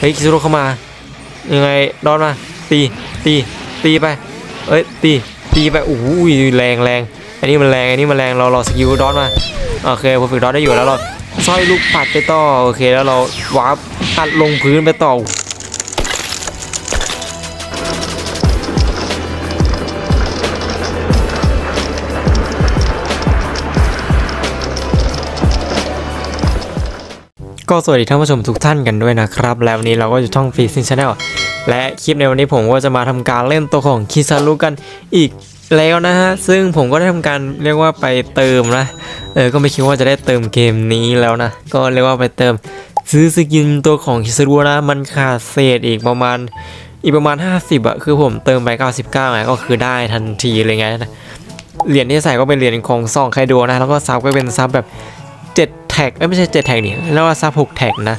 เฮ้ยคิซุโร่เข้ามา ยังไงดอนมา ตี ตี ตีไป เอ้ย ตี ตีไป โอ้โหแรงแรง อันนี้มันแรง อันนี้มันแรง เราเราสกิลดอนมา โอเคพอฝึกดอนได้อยู่แล้วเราสร้อยลูกปัดไปต่อ โอเค แล้วเราวาร์ปอัดลงพื้นไปต่อ ก็สวัสดีท่านผู้ชมทุกท่านกันด้วยนะครับ แล้ววันนี้เราก็อยู่ช่องฟีซินชาแนลและคลิปในวันนี้ผมก็จะมาทำการเล่นตัวของคิซารุกันอีกแล้วนะฮะ ซึ่งผมก็ได้ทำการเรียกว่าไปเติมนะ เออ ก็ไม่คิดว่าจะได้เติมเกมนี้แล้วนะ ก็เรียกว่าไปเติมซื้อสกินตัวของคิซารุนะ มันขาดเศษอีกประมาณอีกประมาณ 50อะคือผมเติมไป 99ไงก็คือได้ทันทีเลยไงนะเหรียญที่ใส่ก็เป็นเหรียญของซองไคโดนะ แล้วก็ซับก็เป็นซับแบบ ท็กไม่ใช่7แท็กนี่เรียกว่าซับ6แท็กนะ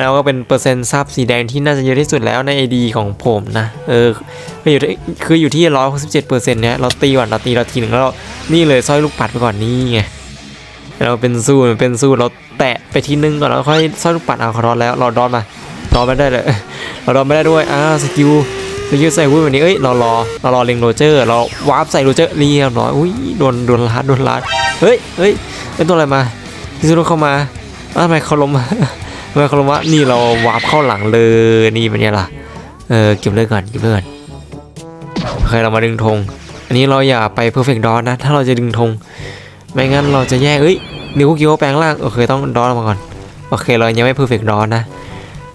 แล้วก็เป็นเปอร์เซ็นต์ซับสีแดงที่น่าจะเยอะที่สุดแล้วใน AD ของผมนะ เออคืออยู่ที่คืออยู่ที่167เจ็ดเปอร์เซ็นต์เนี้ยเราตีก่อนเราตีเราทีหนึ่งแล้วเรานี่เลยสร้อยลูกปัดไปก่อนนี่ไงเราเป็นสู้เป็นสู้เราแตะไปทีนึงก่อนแล้วค่อยสร้อยลูกปัดเอาคารอนแล้วเราดอนมาดอนไม่ได้เลยเราดอนไม่ได้ด้วยอ้าวสกิลสกิลใส่วุ้ยแบบนี้เอ้ยเรารอเรารอเล็งโรเจอร์เราวาร์ปใส่โรเจอร์เรียบร้อยอุ้ยโดนโดนลัดโดนลัดเฮ้ยเฮ้ยเป็นตัวอะไรมา ที่สุดเข้ามาอ้าวทำไมเขาล้มทำไมเขาล้มวะนี่เราวาร์ปเข้าหลังเลยนี่เป็นไงล่ะเออเก็บเลือดก่อนเก็บเลือดโอเคเรามาดึงธงอันนี้เราอย่าไปเพอร์เฟกต์ดอนนะ ถ้าเราจะดึงธงไม่งั้นเราจะแย่เอ้ยนิวกิโอแปลงร่างโอเคต้องดอนมาก่อนโอเคเรายังไม่เพอร์เฟกต์ดอนนะ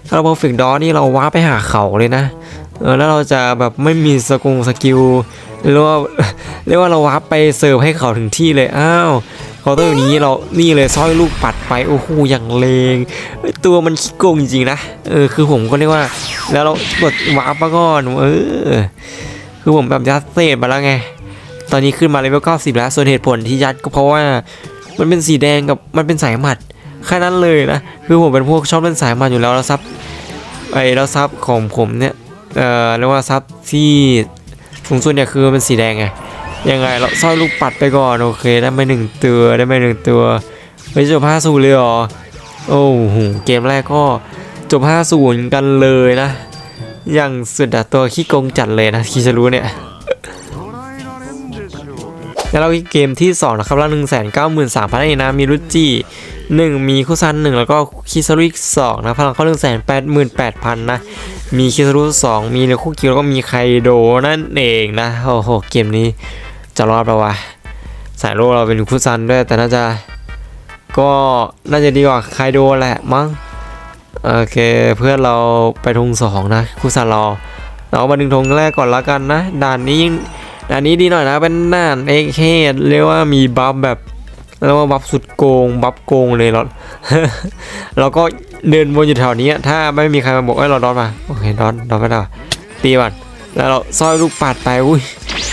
ถ้าเราเพอร์เฟกต์ดอนนี่เราวาร์ปไปหาเขาเลยนะเออแล้วเราจะแบบไม่มีสกุลสกิลเรียกว่าเรียกว่าเราวาร์ปไปเสิร์ฟให้เขาถึงที่เลยอ้าว เขาต้องอย่างนี้เรานี่เลยสร้อยลูกปัดไปโอ้โหอย่างเลงตัวมันขี้โกงจริงๆนะเออคือผมก็เรียกว่า แล้วเรากดวาร์ปมาก่อนเออคือผมแบบยัดเศษมาแล้วไง ตอนนี้ขึ้นมาเลเวล90 แล้ว ส่วนเหตุผลที่ยัดก็เพราะว่ามันเป็นสีแดงกับมันเป็นสายหมัดแค่นั้นเลยนะคือผมเป็นพวกชอบเล่นสายหมัดอยู่แล้วแล้วซับไอ้แล้วซับของผมเนี่ยเอ่อเรียกว่าซับที่สูงสุดเนี่ยคือเป็นสีแดงไง ยังไงเราสร้อยลูกปัดไปก่อนโอเคได้ไปหนึ่งตัวได้ไปหนึ่งตัวเฮ้ยจบห้าศูนย์เลยเหรอโอ้โหเกมแรกก็จบห้าศูนย์กันเลยนะ อย่างสุดอะตัวขี้โกงจัดเลยนะคิจะรู้เนี่ยแล้วเราเกมที่ 2 นะครับล้วหนึ่งแสนเก้าหมื่นสามพันเอนะมีรุจิหนึ่งมีคุซันหนึ่งแล้วก็คิซารุอีกสองนะพลังเขาหนึ่งแสนแปดหมื่นแปดพันนะ มีคิซารุสองมีเนคุกิแล้วก็มีไคโดนั่นเองนะ โอ้โห เกมนี้ จะรอดปะวะสายโลกเราเป็นคุซันด้วย แต่น่าจะก็น่าจะดีกว่าไคโดแหละมั้งโอเคเพื่อนเราไปธงสองนะคุซันรอเรามาดึงธงแรกก่อนละกันนะด่านนี้ยิ่งอันนี้ดีหน่อยนะเป็นน่านเอ็กเเรียกว่ามีบัฟแบบเรียกว่าบัฟสุดโกงบัฟโกงเลยเราเราก็เดินวนอยู่แถวนี้ถ้าไม่มีใครมาบอกเอ้เราดอนมาโอเคดอนดอนไม่ได้วตีก่อนแล้วเราซอยลูกปัดไปอุ้ย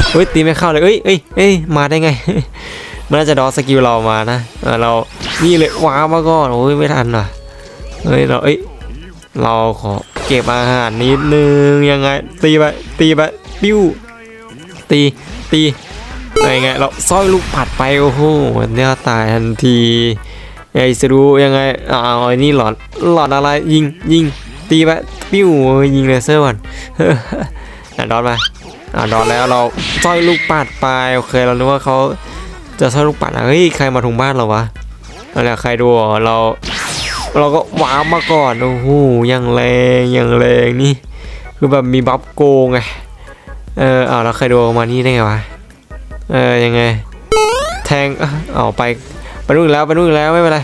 เฮ้ยตีไม่เข้าเลยเอ้ยเอ้ยเอ้ยมาได้ไง มันน่าจะดอสกิลเรามานะเรานี่เลยว้าวมาก่อนโอ้ยไม่ทันว่ะเฮ้ยเราเอ้ยเราขอเก็บอาหารนิดนึงยังไง ตีไปตีไปปิ้วตีตีอะไรไงเราสร้อยลูกปัดไปโอ้โหเนี่ยตายทันทีไอ้สรู้ยังไงอ้าวไอ้นี่หลอดหลอดอะไรยิงยิงตีไปปิ้วยิงเลเซอร์ก่อนดอนมา อะดอนแล้วเราสร้อยลูกปัดไปโอเคเรานึกว่าเขาจะสร้อยลูกปัดอะเฮ้ยใครมาถุงบ้านเราวะอะไรใครดูเรา เราก็ว้าวมาก่อนโอ้โหยังแรงยังแรงนี่คือแบบมีบัฟโกงไงเออเอาแล้วใครดนมานี่ได้ไงวะเออยังไง แทงเอาเอาไปไปนู่นแล้วไปนู่นแล้วไม่เป็นไร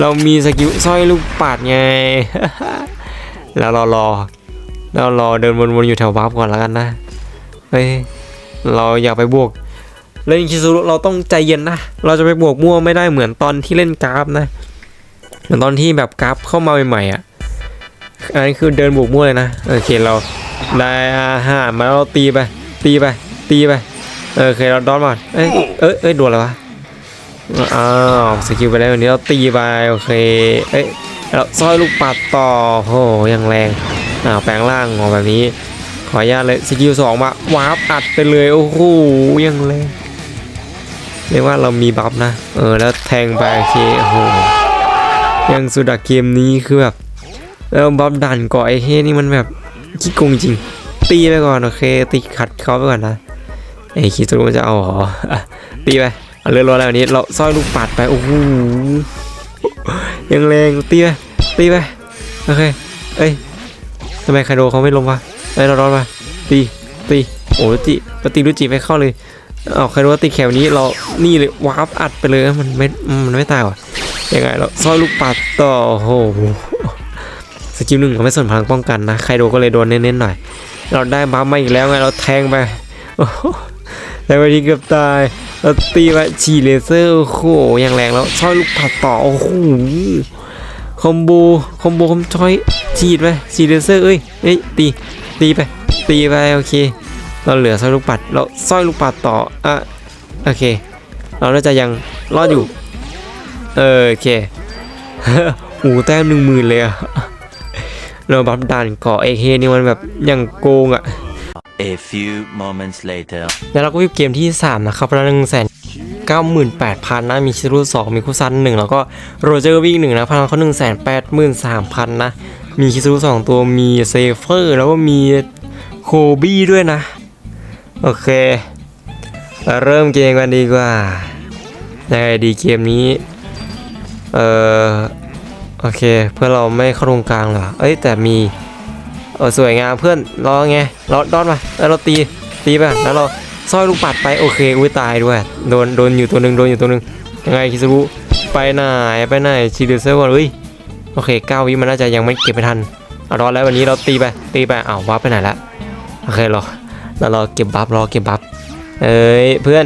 เรามีสกิลสร้อยลูกปัดไง แล้วรอรอแล้วรอเดินวนๆอยู่แถวบัฟก่อนแล้วกันนะ เฮ้ยเราอยากไปบวกเล่นคิซูรุเราต้องใจเย็นนะ เราจะไปบวกมั่วไม่ได้เหมือนตอนที่เล่นกราฟนะ เหมือนตอนที่แบบกราฟเข้ามาใหม่ๆอะอันนี้คือเดินบวกมั่วเลยนะโอเคเราได้อาหารมาเราตีไป ตีไป ตีไปเออโอเคเราดอนมาเอ้ยเอ้ยเอ้ยโดนอะไรวะอ้าวสกิลไปแล้ววันนี้เราตีไปโอเคเอ้ยเราซอยลูกปัดต่อโหยังแรงอ้าวแปลงร่างออกแบบนี้ ขออนุญาตเลยสกิลสองมาวาร์ปอัดไปเลยโอ้โหยังแรงเรียกว่าเรามีบัฟนะ เออ แล้วแทงไปโอเคโอ้โหยังสุดอะเกมนี้คือแบบแล้วบัฟดันก่อไอ้เฮนี่มันแบบขี้โกงจริง ตีไปก่อนโอเค ตีขัดเขาไปก่อนนะไอ้คิดว่ามันจะเอาเหรอตีไปเอาเรือรอแล้วนนี้ เราสร้อยลูกปัดไปโอ้โหยังแรงตีไปตีไปโอเคเอ้ยทำไมไคโดเขาไม่ลงวะ เอ้เรารอดมาตีตีโอ้รุจิปฏิรุจิไม่เข้าเลยเอาไคโดตีแขวนี้เรานี่เลยวาร์ปอัดไปเลยมันไม่มันไม่ตายว่ะยังไงเราสร้อยลูกปัดต่อโอ้โหสกิลหนึ่งเราไม่สนพลังป้องกันนะใครโดนก็เลยโดนเน้นๆหน่อย เราได้บัฟมาอีกแล้วไงเราแทงไปโอ้โหแทงไปทีเกือบตายเราตีไปฉีเลเซอร์โอ้โหอย่างแรงแล้วช่อยลูกผัดต่อโอ้โหคอมโบคอมโบคอมช่อยฉีดไปฉีเลเซอร์เอ้ยเอ้ยตี ตีไป ตีไปโอเค เราเหลือสร้อยลูกปัด เราสร้อยลูกปัดต่ออะโอเค เราน่าจะยังรอดอยู่ เออโอเคโอ้โหแต้มหนึ่งหมื่นเลยอะเราบัฟด่านเกาะเอเคนี่มันแบบอย่างโกงอะ่ะ A few moments later. แล้วเราก็วิบเกมที่ 3 นะครับละหนึ่งแสนเก้าหมื่นแปดพันนะ มีชิรุสองมีคุซันหนึ่งแล้วก็โรเจอร์วิ่งหนึ่งนะพลังเขาหนึ่งแสนแปดหมื่นสามพันนะ มีคิสรุสองตัวมีเซเฟอร์ แล้วก็มีโคบี้ด้วยนะ โอเค เริ่มเกมกันดีกว่ายังไงดีเกมนี้ เอ่อโอเค เพื่อเราไม่เข้าตรงกลางหรอเอ้ยแต่มีเออสวยงามเพื่อนรอไงราดอดมาแล้วเราตีตีไปแล้วเราสร้อยลูกปัดไปโอเคอุ้ยตายด้วยโดนโดนอยู่ตัวหนึ่งโดนอยู่ตัวหนึ่งยังไงคิสรุไปไหนไปไหนชีเดเซอร์ก่อนเฮ้ย โอเคเก้าวิมันน่าจะยังไม่เก็บไม่ทันเอารอแล้ววันนี้เราตีไปตีไปอ้าววับไปไหนละโอเครอแล้วเราเก็บบัฟรอเก็บบัฟเอ้ยเพื่อน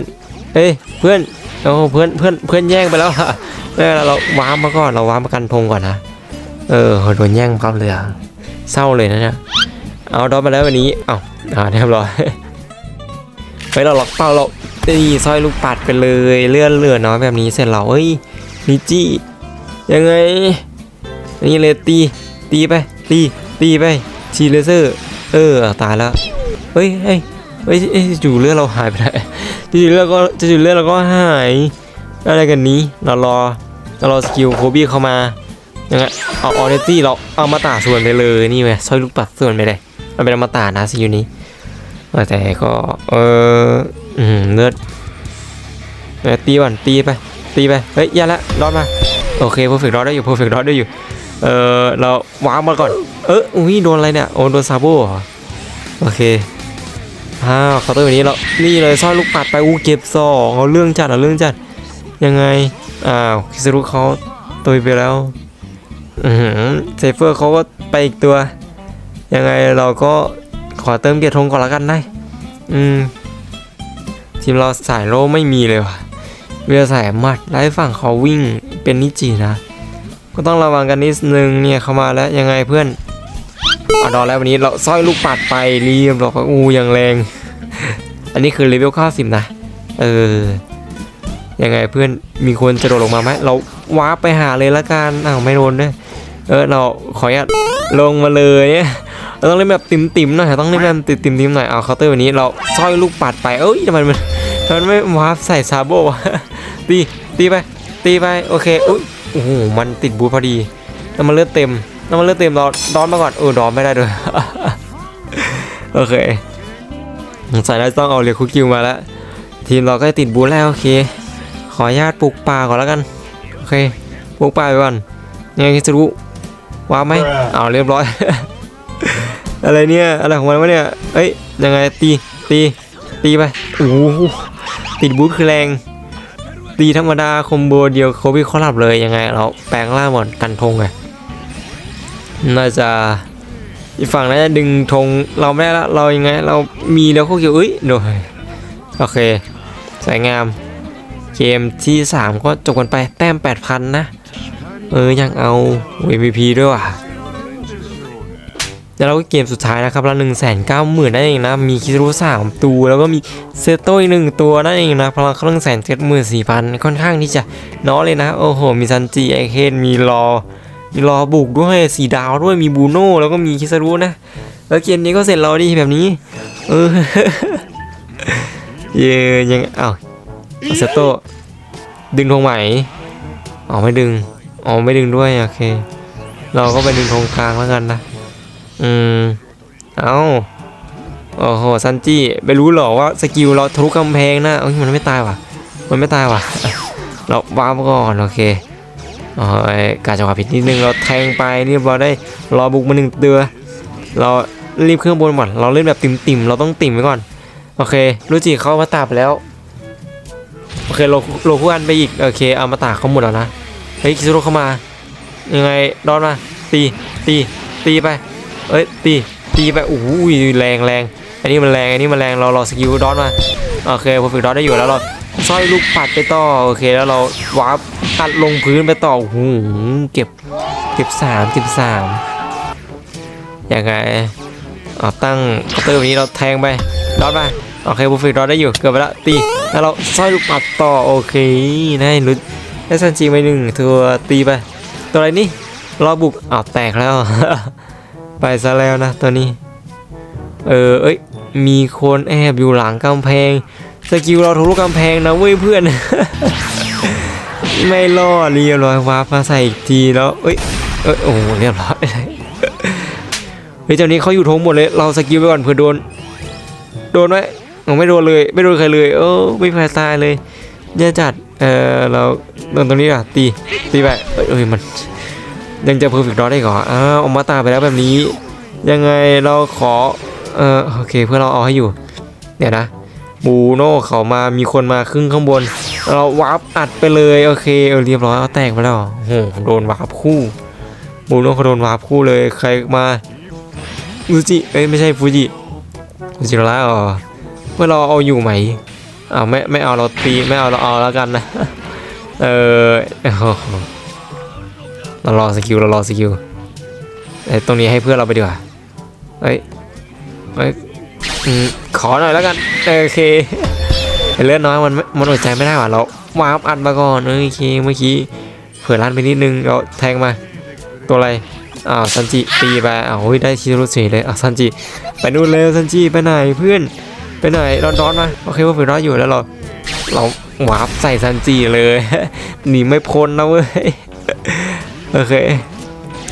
เอ้ยเพื่อนโอ้เพื่อนเพื่อนเพื่อนแย่งไปแล้วอะเออเราว้ามมาก่อนเราว้ามประกันธงก่อนนะเออโดนแย่งครับเลยอะเศร้าเลยนะเนี่ยเอาดอปมาแล้ววันนี้เอาอ่าเรียบร้อยไปเราล็อกเป้าเราตีสร้อยลูกปัดไปเลยเลื่อนเลือน้อยแบบนี้เสร็จเราเอ้ยนิจี้ยังไง นี่เลยตี ตีไป ตี ตีไปชีเลเซอร์ เออ ตายแล้วเฮ้ยเฮ้ยเฮ้ยจู่เลือดเราหายไปไหนจู่เลือดก็จู่เลือดเราก็หาย อะไรกันนี้ เรารอ เรารอสกิลโคบี้เข้ามายังไงเอาออเนตี้เราเอามาตาส่วนไปเลยนี่ไงสร้อยลูกปัดส่วนไปเลยมันเป็นอมตะนะสกิลนี้แต่ก็เอออืมเลือดเอตีก่อนตีไปตีไปเฮ้ยยาละรอดมาโอเคเพอร์เฟกต์รอดได้อยู่เพอร์เฟกต์รอดได้อยู่ เออเราวางมาก่อน เอออุ้ยโดนอะไรเนี่ย โอ้โดนซาโบเหรอ โอเคอ้าวเคาน์เตอร์แบบนี้เรา นี่เลยสร้อยลูกปัดไปอู้เก็บสองเอาเรื่องจัดเอาเรื่องจัด ยังไง อ้าวคิสรุเขาตุยไปแล้ว อือเซฟเฟอร์เขาก็ไปอีกตัว ยังไงเราก็ขอเติมเกียรติธงก่อนละกันได้ อืม ทีมเราสายโลไม่มีเลยว่ะ เรือสายมัดไล่ฝั่งเขาวิ่งเป็นนิจินะ ก็ต้องระวังกันนิดนึงเนี่ยเขามาแล้วยังไงเพื่อนอาดอแล้ววันนี้เราสร้อยลูกปัดไปเรียบร้อยอู้ยังแรง อันนี้คือเลเวล90 นะ เออ ยังไงเพื่อนมีคนจะโดดลงมาไหมเราว้าร์ปไปหาเลยละกันอ้าวไม่โดนด้วยเออเราขออนุญาตลงมาเลยเราต้องเล่นแบบติ่มติมๆหน่อยต้องเล่นแบบติ่มติมๆหน่อยเอาเคาน์เตอร์วันนี้เราสร้อยลูกปัดไปเอ้ยทำไมมันทำไมมันไม่วาร์ปใส่ซาโบวะตีตีไปตีไปโอเคอุ้ย โอ้โหมันติดบูทพอดีน้ำมันเลือดเต็มน้ำมันเลือดเต็มเราดอนมาก่อนเออดอนไม่ได้ด้วยโอเคสงสัยเราต้องเอาเรียคุกคิวมาแล้วทีมเราก็ติดบูทแล้วโอเค ขออนุญาตปลูกป่าก่อนแล้วกันโอเคปลูกป่าไปก่อนยังไงจะรู้ว้าวไหมเอาเรียบร้อย อะไรเนี่ยอะไรของมันวะเนี่ยเอ้ยยังไงตีตีตีไปโอ้โหติดบูทคือแรง ตีธรรมดาคอมโบเดียวโคบิเขาหลับเลยยังไง เราแปลงร่างหมดกันธงไงน่าจะอีกฝั่งน่าจะดึงธงเราไม่ได้ละเรายังไง เรามีแล้วเขาเกี่ยวเอ้ยโดยโอเคสวยงาม เกมที่ 3 ก็จบกันไปแต้ม 8,000 นะ เออ ยังเอา MVP ด้วยว่ะ แล้วก็เกมสุดท้ายนะครับละ1 9 0 0 0 0นั่นเองนะมีคิรุสามตัว แล้วก็มีเซโต้อีกหนึ่งตัวนั่นเองนะพลังเขาหนึ่งแสนเจ็ดหมื่นสี่พันค่อนข้างที่จะน้อยเลยนะโอ้โห มีซันจิไอเคนมีรอมีรอบุกด้วยสีดาวด้วยมีบูโน่แล้วก็มีคิสรุนะ แล้วเกมนี้ก็เสร็จเราดีแบบนี้ เออเย่ยังอ้าวเซโต้ดึงธงไหมอ๋อไม่ดึงอ๋อไม่ดึงด้วยโอเค เราก็ไปดึงธงกลางแล้วกันนะ อืม เอาโอ้โห ซันจิไม่รู้หรอว่าสกิลเราทะลุกำแพงนะเอ้ยมันไม่ตายว่ะ มันไม่ตายว่ะ เราว้าวก่อนโอเคโอ้ยการจังหวะผิดนิดนึงเราแทงไปเรียบร้อยได้รอบุกมาหนึ่งเตือเรารีบเครื่องบนก่อนเราเล่นแบบติ่มๆเราต้องติ่มไว้ก่อน โอเครู้จิเขามาตาไปแล้ว โอเคโลโลคู่อันไปอีก โอเคเอามาตากเขาหมดแล้วนะ เฮ้ยคิซุโร่เข้ามา ยังไงดอนมาตีตีตีไป เอ้ยตีตีไปโอ้โหแรงแรงอันนี้มันแรงอันนี้มันแรงเราเรอสกิลดอนมาโอเคพอฝึกดอนได้อยู่แล้วเราสร้อยลูกปัดไปต่อโอเคแล้วเราวาร์ปอัดลงพื้นไปต่อโอ้โหเก็บเก็บสามเก็บสามยังไงอ่าตั้งเคาน์เตอร์แบบนี้เราแทงไปดอนไปโอเคพอฝึกดอนได้อยู่เกือบไปแล้วตีแล้วเราสร้อยลูกปัดต่อโอเคได้ลุ้นได้ซันจีไปหนึ่งตัวตีไปตัวอะไรนี่รอบุกอ้าวแตกแล้ว ไปซะแล้วนะตัวนี้ เออเอ้ยมีคนแอบอยู่หลังกำแพง สกิลเราทะลุกำแพงนะเว้ยเพื่อน ไม่รอดเรียบร้อยวาร์ปมาใส่อีกทีแล้วเอ้ยเอ้ยโอ้เรียบร้อยเฮ้ยเจ้านี้เขาอยู่ทงหมดเลย เราสกิลไปก่อนเผื่อโดน โดนไหมไม่โดนเลย ไม่โดนใครเลย เออไม่แพ้ตายเลยแย่จัด เออเราโดนตรงนี้อะตีตีไปเอ้ยเอ้ยมัน ยังจะเพอร์เฟกต์ดอได้ก่อนอ้าวออมาตาไปแล้วแบบนี้ ยังไงเราขอ เออโอเคเพื่อเราเอาให้อยู่ เดี๋ยวนะ บูโน่เขามามีคนมาครึ่งข้างบน เราวาร์ปอัดไปเลยโอเคเออเรียบร้อยเอาแตกไปแล้วโอ้โหโดนวาร์ปคู่บูโน่เขาโดนวาร์ปคู่เลยใครมาฟูจิเอ้ยไม่ใช่ฟูจิฟูจิโรล่าอ๋อเพื่อเราเอาอยู่ไหมอ้าวไม่ไม่เอาเราตีไม่เอาเราเอาแล้วกันนะ เออ เรารอสกิลเรารอสกิลไอ้ตรงนี้ให้เพื่อนเราไปดีกว่าเอ้ยเอ้ยขอหน่อยแล้วกันโอเคเลือดน้อยมันไม่มันอดใจไม่ได้หว่ะเราวาร์ปอัดมาก่อนโอเคเมื่อกี้เผื่อลั่นไปนิดนึงเราแทงมาตัวอะไรอ้าวซันจิตีไปอ้าวเฮ้ยได้ชิโรุเฉยเลยอ้าวซันจิไปนู่นเลยซันจิไปไหนเพื่อนไปไหนร้อนร้อนมาโอเคว่าฝืนร้อนอยู่แล้วเราเราวาร์ปใส่ซันจิเลยหนีไม่พ้นนะเว้ย โอเค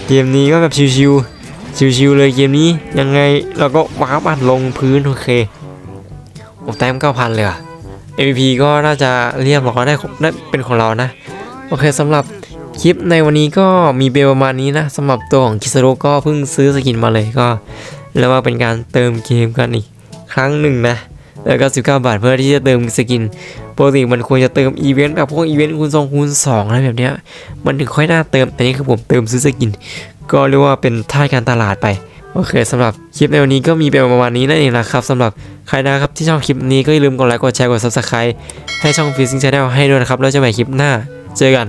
เกมนี้ก็แบบชิวๆชิวๆเลยเกมนี้ยังไงเราก็ว้าบัดลงพื้นโอเคโอ้แต้มเก้าพันเลยอะ MVP ก็น่าจะเรียบร้อยได้ของได้เป็นของเรานะ โอเคสำหรับคลิปในวันนี้ก็มีเบลประมาณนี้นะสำหรับตัวของคิสโรก็เพิ่งซื้อสกินมาเลยก็เรียกว่าเป็นการเติมเกมกันอีกครั้งหนึ่งนะ แล้วก็19 บาทเพื่อที่จะเติมสกินปกติมันควรจะเติมอีเวนต์แบบพวกอีเวนต์คูณ2คูณ2อะไรแบบเนี้ยมันถึงค่อยน่าเติมแต่นี่คือผมเติมซื้อสกิน ก็เรียกว่าเป็นท่าการตลาดไปโอเคสำหรับคลิปในวันนี้ก็มีเป็นประมาณนี้นั่นเองนะครับสำหรับใครนะครับที่ชอบคลิปนี้ก็อย่าลืมกดไลค์กดแชร์กด subscribe ให้ช่องฟิซซิ่งชาแนลให้ด้วยนะครับแล้วเจอกันใหม่คลิปหน้าเจอกัน